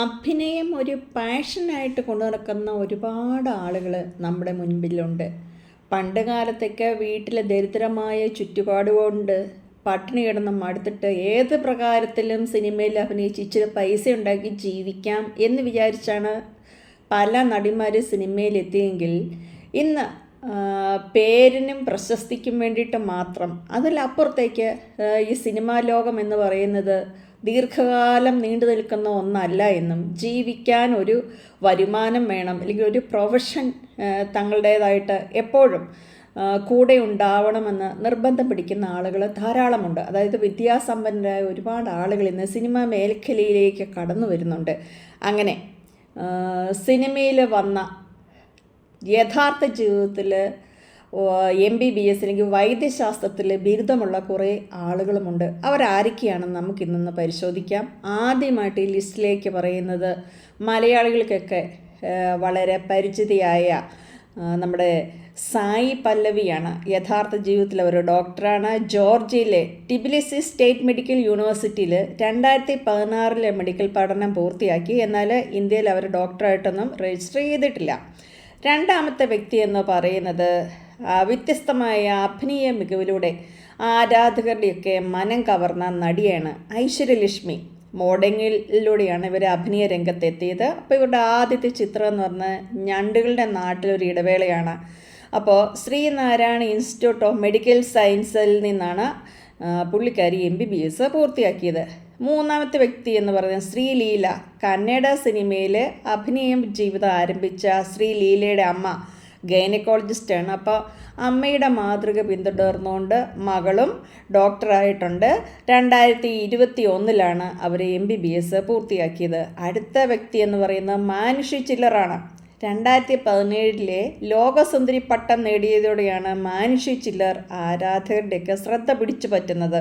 അഭിനയം ഒരു പാഷനായിട്ട് കൊണ്ടു നടക്കുന്ന ഒരുപാട് ആളുകൾ നമ്മുടെ മുൻപിലുണ്ട്. പണ്ട് കാലത്തൊക്കെ വീട്ടിലെ ദരിദ്രമായ ചുറ്റുപാട് കൊണ്ട് പട്ടിണി കിടന്ന് മടുത്തിട്ട് ഏത് പ്രകാരത്തിലും സിനിമയിൽ അഭിനയിച്ച് ഇച്ചിരി പൈസ ഉണ്ടാക്കി ജീവിക്കാം എന്ന് വിചാരിച്ചാണ് പല നടിമാർ സിനിമയിലെത്തിയെങ്കിൽ ഇന്ന് പേരിനും പ്രശസ്തിക്കും വേണ്ടിയിട്ട് മാത്രം. അതിലപ്പുറത്തേക്ക് ഈ സിനിമാ ലോകം എന്ന് പറയുന്നത് ദീർഘകാലം നീണ്ടു നിൽക്കുന്ന ഒന്നല്ല എന്നും ജീവിക്കാൻ ഒരു വരുമാനം വേണം അല്ലെങ്കിൽ ഒരു പ്രൊഫഷൻ തങ്ങളുടേതായിട്ട് എപ്പോഴും കൂടെ ഉണ്ടാവണമെന്ന് നിർബന്ധം പിടിക്കുന്ന ആളുകൾ ധാരാളമുണ്ട്. അതായത് വിദ്യാസമ്പന്നരായ ഒരുപാട് ആളുകൾ ഇന്ന് സിനിമ മേഖലയിലേക്ക് കടന്നു വരുന്നുണ്ട്. അങ്ങനെ സിനിമയിൽ വന്ന യഥാർത്ഥ ജീവിതത്തിൽ എം ബി ബി എസ് അല്ലെങ്കിൽ വൈദ്യശാസ്ത്രത്തിൽ ബിരുദമുള്ള കുറേ ആളുകളുമുണ്ട്. അവരാരൊക്കെയാണെന്ന് നമുക്ക് ഇന്നൊന്ന് പരിശോധിക്കാം. ആദ്യമായിട്ട് ഈ ലിസ്റ്റിലേക്ക് പറയുന്നത് മലയാളികൾക്കൊക്കെ വളരെ പരിചിതയായ നമ്മുടെ സായി പല്ലവിയാണ്. യഥാർത്ഥ ജീവിതത്തിൽ ഒരു ഡോക്ടറാണ്. ജോർജിയയിലെ ടിബിലിസി സ്റ്റേറ്റ് മെഡിക്കൽ യൂണിവേഴ്സിറ്റിയിൽ രണ്ടായിരത്തി പതിനാറിലെ മെഡിക്കൽ പഠനം പൂർത്തിയാക്കി. എന്നാൽ ഇന്ത്യയിൽ അവർ ഡോക്ടറായിട്ടൊന്നും രജിസ്റ്റർ ചെയ്തിട്ടില്ല. രണ്ടാമത്തെ വ്യക്തി എന്ന് പറയുന്നത് വ്യത്യസ്തമായ അഭിനയ മികവിലൂടെ ആരാധകരുടെയൊക്കെ മനം കവർന്ന നടിയാണ് ഐശ്വര്യലക്ഷ്മി. മോഡലിലൂടെയാണ് ഇവർ അഭിനയ രംഗത്തെത്തിയത്. അപ്പോൾ ഇവരുടെ ആദ്യത്തെ ചിത്രം എന്ന് പറഞ്ഞാൽ ഞണ്ടുകളുടെ നാട്ടിലൊരു ഇടവേളയാണ്. അപ്പോൾ ശ്രീനാരായണ ഇൻസ്റ്റിറ്റ്യൂട്ട് ഓഫ് മെഡിക്കൽ സയൻസിൽ നിന്നാണ് പുള്ളിക്കാരി എം ബി ബി എസ് പൂർത്തിയാക്കിയത്. മൂന്നാമത്തെ വ്യക്തി എന്ന് പറയുന്നത് ശ്രീലീല കന്നഡ സിനിമയിൽ അഭിനയം ജീവിതം ആരംഭിച്ച ശ്രീലീലയുടെ അമ്മ ഗൈനക്കോളജിസ്റ്റാണ്. അപ്പോൾ അമ്മയുടെ മാതൃക പിന്തുടർന്നുകൊണ്ട് മകളും ഡോക്ടറായിട്ടുണ്ട്. രണ്ടായിരത്തി ഇരുപത്തി ഒന്നിലാണ് അവർ എം ബി ബി എസ് പൂർത്തിയാക്കിയത്. അടുത്ത വ്യക്തി എന്ന് പറയുന്നത് മാനുഷി ചില്ലറാണ്. രണ്ടായിരത്തി പതിനേഴിലെ ലോകസുന്ദരി പട്ടം നേടിയതോടെയാണ് മാനുഷി ചില്ലർ ആരാധകരുടെയൊക്കെ ശ്രദ്ധ പിടിച്ചു പറ്റുന്നത്.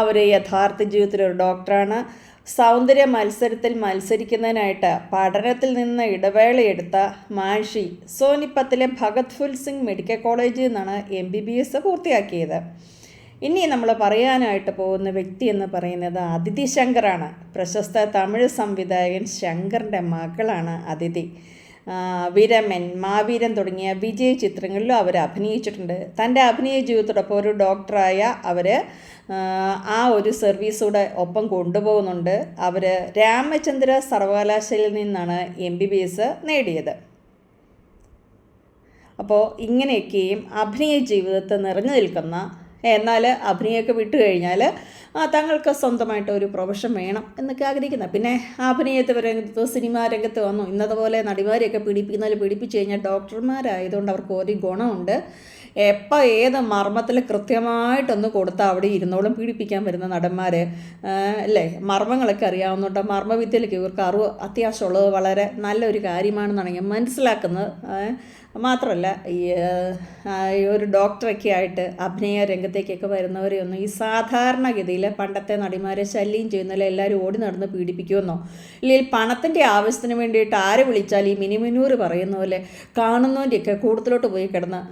അവർ യഥാർത്ഥ ജീവിതത്തിലൊരു ഡോക്ടറാണ്. സൗന്ദര്യ മത്സരത്തിൽ മത്സരിക്കുന്നതിനായിട്ട് പഠനത്തിൽ നിന്ന് ഇടവേളയെടുത്ത മാഷി സോനിപ്പത്തിലെ ഭഗത് ഫുൽ സിംഗ് മെഡിക്കൽ കോളേജിൽ നിന്നാണ് എം ബി ബി എസ് പൂർത്തിയാക്കിയത്. ഇനി നമ്മൾ പറയാനായിട്ട് പോകുന്ന വ്യക്തി എന്ന് പറയുന്നത് അതിഥി ശങ്കറാണ്. പ്രശസ്ത തമിഴ് സംവിധായകൻ ശങ്കറിന്റെ മകളാണ് അതിഥി. വിരമൻ മാവീരൻ തുടങ്ങിയ വിജയ ചിത്രങ്ങളിലും അവർ അഭിനയിച്ചിട്ടുണ്ട്. തന്റെ അഭിനയ ജീവിതത്തോടൊപ്പം ഒരു ഡോക്ടറായ അവർ ആ ഒരു സർവീസോടെ ഒപ്പം കൊണ്ടുപോകുന്നുണ്ട്. അവർ രാമചന്ദ്ര സർവകലാശാലയിൽ നിന്നാണ് എം ബി ബി എസ് നേടിയത്. അപ്പോൾ ഇങ്ങനെയൊക്കെയും അഭിനയ ജീവിതത്തെ നിറഞ്ഞു നിൽക്കുന്ന എന്നാൽ അഭിനയൊക്കെ വിട്ടു കഴിഞ്ഞാൽ തങ്ങൾക്ക് സ്വന്തമായിട്ട് ഒരു പ്രൊഫഷൻ വേണം എന്നൊക്കെ ആഗ്രഹിക്കുന്നത് പിന്നെ അഭിനയത്തെ രംഗത്ത് സിനിമാ രംഗത്ത് വന്നു. ഇന്നതുപോലെ നടിമാരെയൊക്കെ പീഡിപ്പിക്കുന്നതിൽ പീഡിപ്പിച്ച് കഴിഞ്ഞാൽ ഡോക്ടർമാരായതുകൊണ്ട് അവർക്ക് ഒരു ഗുണമുണ്ട്. എപ്പോൾ ഏത് മർമ്മത്തിൽ കൃത്യമായിട്ടൊന്ന് കൊടുത്താൽ അവിടെ ഇരുന്നോളം പീഡിപ്പിക്കാൻ വരുന്ന നടന്മാർ അല്ലേ? മർമ്മങ്ങളൊക്കെ അറിയാവുന്നുണ്ട് മർമ്മവിദ്യയിലേക്ക് ഇവർക്ക് അറിവ് അത്യാവശ്യമുള്ളത് വളരെ നല്ലൊരു കാര്യമാണെന്നാണ് മനസ്സിലാക്കുന്നത്. മാത്രമല്ല ഈ ഒരു ഡോക്ടറൊക്കെ ആയിട്ട് അഭിനയ രംഗത്തേക്കൊക്കെ വരുന്നവരെ ഒന്നും ഈ സാധാരണഗതിയിൽ പണ്ടത്തെ നടിമാരെ ശല്യം ചെയ്യുന്നതിൽ എല്ലാവരും ഓടി നടന്ന് പീഡിപ്പിക്കുമെന്നോ? ഇല്ലെങ്കിൽ പണത്തിന്റെ ആവശ്യത്തിന് വേണ്ടിയിട്ട് ആരെ വിളിച്ചാൽ ഈ മിനിമിനൂർ പറയുന്ന പോലെ കാണുന്നവന്റെയൊക്കെ കൂടുതലോട്ട് പോയി കിടന്ന്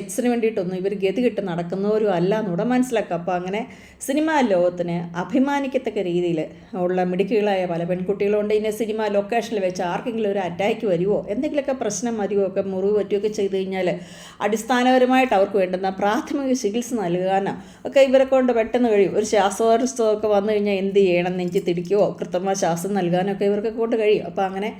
സെറ്റ്സിന് വേണ്ടിയിട്ടൊന്നും ഇവർ ഗതി കിട്ട് നടക്കുന്നവരും അല്ല എന്നൂടെ മനസ്സിലാക്കുക അപ്പോൾ അങ്ങനെ സിനിമാ ലോകത്തിന് അഭിമാനിക്കത്തക്ക രീതിയിൽ ഉള്ള മിടുക്കികളായ പല പെൺകുട്ടികളുണ്ട്. ഇനി സിനിമ ലൊക്കേഷനിൽ വെച്ച് ആർക്കെങ്കിലും ഒരു അറ്റാക്ക് വരുമോ എന്തെങ്കിലുമൊക്കെ പ്രശ്നം വരുമോ ഒക്കെ മുറിവ് പറ്റുകയൊക്കെ ചെയ്ത് കഴിഞ്ഞാൽ അടിസ്ഥാനപരമായിട്ട് അവർക്ക് വേണ്ടുന്ന പ്രാഥമിക ചികിത്സ നൽകാനോ. ഒക്കെ ഇവരെ കൊണ്ട് പെട്ടെന്ന് കഴിയും. ഒരു ശ്വാസോരസ്ഥമൊക്കെ വന്നു കഴിഞ്ഞാൽ എന്ത് ചെയ്യണം? നെഞ്ചി തിരിക്കുകയോ കൃത്രിമ ശ്വാസം നൽകാനോ ഒക്കെ ഇവർക്ക് കൊണ്ട് കഴിയും. അപ്പോൾ അങ്ങനെ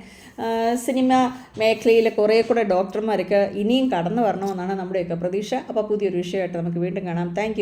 സിനിമ മേഖലയിൽ കുറേ കൂടെ ഡോക്ടർമാരൊക്കെ ഇനിയും കടന്നു വരണമെന്നാണ് നമ്മുടെയൊക്കെ പ്രതീക്ഷ. അപ്പോൾ പുതിയൊരു വിഷയമായിട്ട് നമുക്ക് വീണ്ടും കാണാം. താങ്ക്